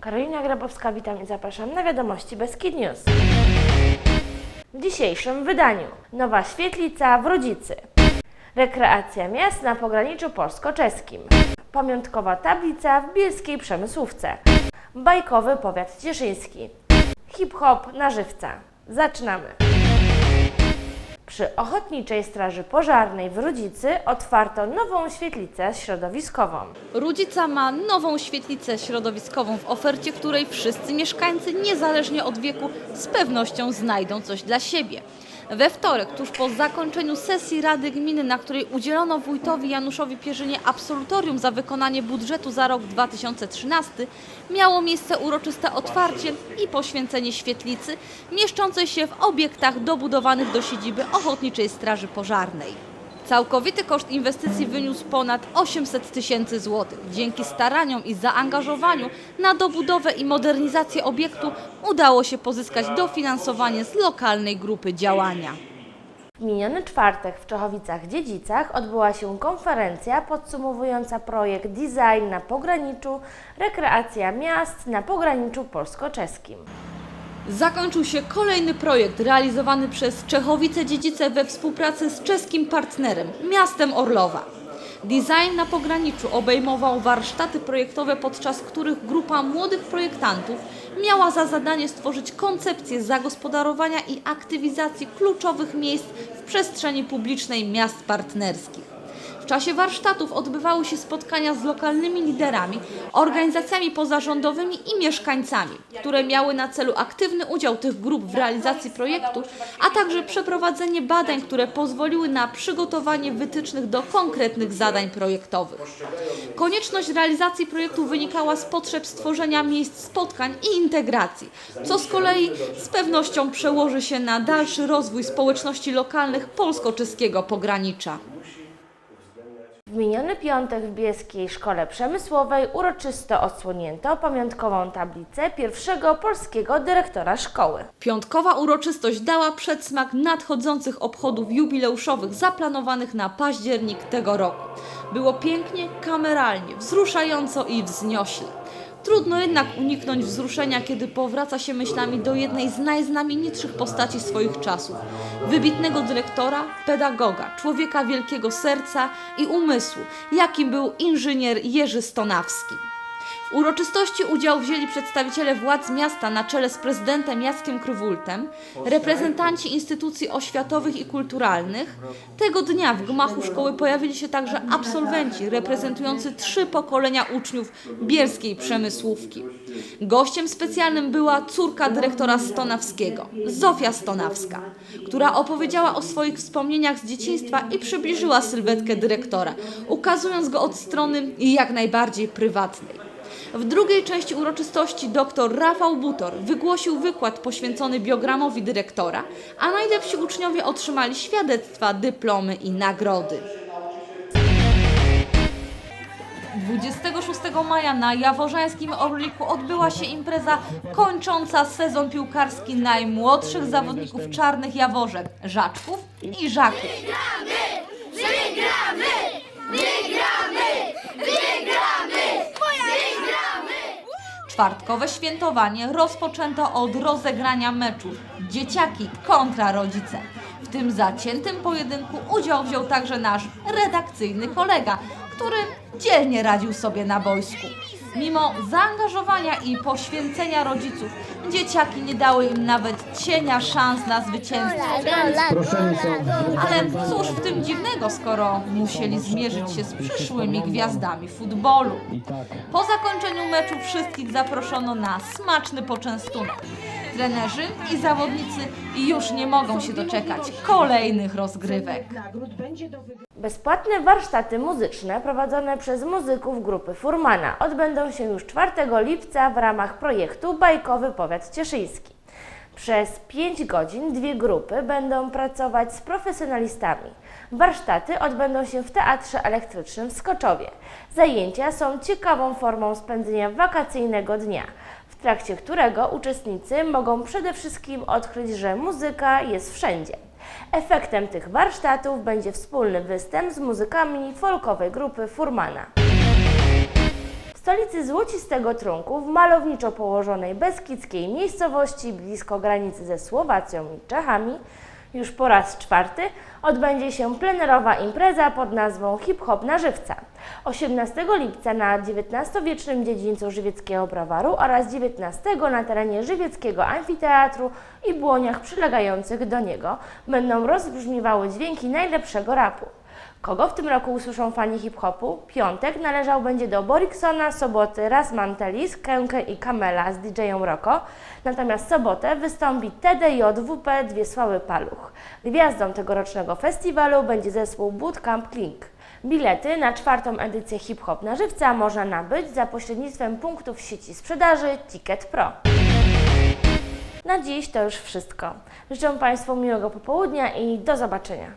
Karolina Grabowska, witam i zapraszam na wiadomości Beskid News. W dzisiejszym wydaniu nowa świetlica w Rodzicy, rekreacja miast na pograniczu polsko-czeskim, pamiątkowa tablica w bielskiej Przemysłówce, bajkowy powiat cieszyński, hip-hop na żywca. Zaczynamy! Przy Ochotniczej Straży Pożarnej w Rodzicy otwarto nową świetlicę środowiskową. Rudzica ma nową świetlicę środowiskową w ofercie, której wszyscy mieszkańcy, niezależnie od wieku, z pewnością znajdą coś dla siebie. We wtorek, tuż po zakończeniu sesji Rady Gminy, na której udzielono wójtowi Januszowi Pierzynie absolutorium za wykonanie budżetu za rok 2013, miało miejsce uroczyste otwarcie i poświęcenie świetlicy mieszczącej się w obiektach dobudowanych do siedziby Ochotniczej Straży Pożarnej. Całkowity koszt inwestycji wyniósł ponad 800 tysięcy złotych. Dzięki staraniom i zaangażowaniu na dobudowę i modernizację obiektu udało się pozyskać dofinansowanie z lokalnej grupy działania. W miniony czwartek w Czechowicach-Dziedzicach odbyła się konferencja podsumowująca projekt Design na pograniczu, rekreacja miast na pograniczu polsko-czeskim. Zakończył się kolejny projekt realizowany przez Czechowice Dziedzice we współpracy z czeskim partnerem, miastem Orlowa. Design na pograniczu obejmował warsztaty projektowe, podczas których grupa młodych projektantów miała za zadanie stworzyć koncepcję zagospodarowania i aktywizacji kluczowych miejsc w przestrzeni publicznej miast partnerskich. W czasie warsztatów odbywały się spotkania z lokalnymi liderami, organizacjami pozarządowymi i mieszkańcami, które miały na celu aktywny udział tych grup w realizacji projektu, a także przeprowadzenie badań, które pozwoliły na przygotowanie wytycznych do konkretnych zadań projektowych. Konieczność realizacji projektu wynikała z potrzeb stworzenia miejsc spotkań i integracji, co z kolei z pewnością przełoży się na dalszy rozwój społeczności lokalnych polsko-czeskiego pogranicza. W miniony piątek w Bielskiej Szkole Przemysłowej uroczysto odsłonięto pamiątkową tablicę pierwszego polskiego dyrektora szkoły. Piątkowa uroczystość dała przedsmak nadchodzących obchodów jubileuszowych zaplanowanych na październik tego roku. Było pięknie, kameralnie, wzruszająco i wzniośle. Trudno jednak uniknąć wzruszenia, kiedy powraca się myślami do jednej z najznamienitszych postaci swoich czasów. Wybitnego dyrektora, pedagoga, człowieka wielkiego serca i umysłu, jakim był inżynier Jerzy Stonawski. Uroczystości udział wzięli przedstawiciele władz miasta na czele z prezydentem Jackiem Krywultem, reprezentanci instytucji oświatowych i kulturalnych. Tego dnia w gmachu szkoły pojawili się także absolwenci reprezentujący trzy pokolenia uczniów bielskiej przemysłówki. Gościem specjalnym była córka dyrektora Stonawskiego, Zofia Stonawska, która opowiedziała o swoich wspomnieniach z dzieciństwa i przybliżyła sylwetkę dyrektora, ukazując go od strony jak najbardziej prywatnej. W drugiej części uroczystości dr Rafał Butor wygłosił wykład poświęcony biogramowi dyrektora, a najlepsi uczniowie otrzymali świadectwa, dyplomy i nagrody. 26 maja na Jaworzańskim Orliku odbyła się impreza kończąca sezon piłkarski najmłodszych zawodników czarnych Jaworzek, Żaczków i Żaków. Czwartkowe świętowanie rozpoczęto od rozegrania meczów dzieciaki kontra rodzice. W tym zaciętym pojedynku udział wziął także nasz redakcyjny kolega, który dzielnie radził sobie na boisku. Mimo zaangażowania i poświęcenia rodziców, dzieciaki nie dały im nawet cienia szans na zwycięstwo. Ale cóż w tym dziwnego, skoro musieli zmierzyć się z przyszłymi gwiazdami futbolu. Po zakończeniu meczu wszystkich zaproszono na smaczny poczęstunek. Trenerzy i zawodnicy już nie mogą się doczekać kolejnych rozgrywek. Bezpłatne warsztaty muzyczne prowadzone przez muzyków grupy Furmana odbędą się już 4 lipca w ramach projektu Bajkowy Powiat Cieszyński. Przez 5 godzin dwie grupy będą pracować z profesjonalistami. Warsztaty odbędą się w Teatrze Elektrycznym w Skoczowie. Zajęcia są ciekawą formą spędzenia wakacyjnego dnia. Trakcie którego uczestnicy mogą przede wszystkim odkryć, że muzyka jest wszędzie. Efektem tych warsztatów będzie wspólny występ z muzykami folkowej grupy Furmana. W stolicy Złocistego Trunku, w malowniczo położonej beskidzkiej miejscowości blisko granicy ze Słowacją i Czechami, już po raz czwarty odbędzie się plenerowa impreza pod nazwą Hip Hop na Żywca. 18 lipca na XIX-wiecznym dziedzińcu żywieckiego browaru oraz 19 na terenie żywieckiego amfiteatru i błoniach przylegających do niego będą rozbrzmiewały dźwięki najlepszego rapu. Kogo w tym roku usłyszą fani hip-hopu? Piątek należał będzie do Boriksona, soboty Rasmantelis, Kękę i Kamela z DJ-em Roko, natomiast sobotę wystąpi TDJWP Dwie Sławy Paluch. Gwiazdą tegorocznego festiwalu będzie zespół Bootcamp Klink. Bilety na czwartą edycję hip-hop na żywca można nabyć za pośrednictwem punktów sieci sprzedaży Ticket Pro. Na dziś to już wszystko. Życzę Państwu miłego popołudnia i do zobaczenia.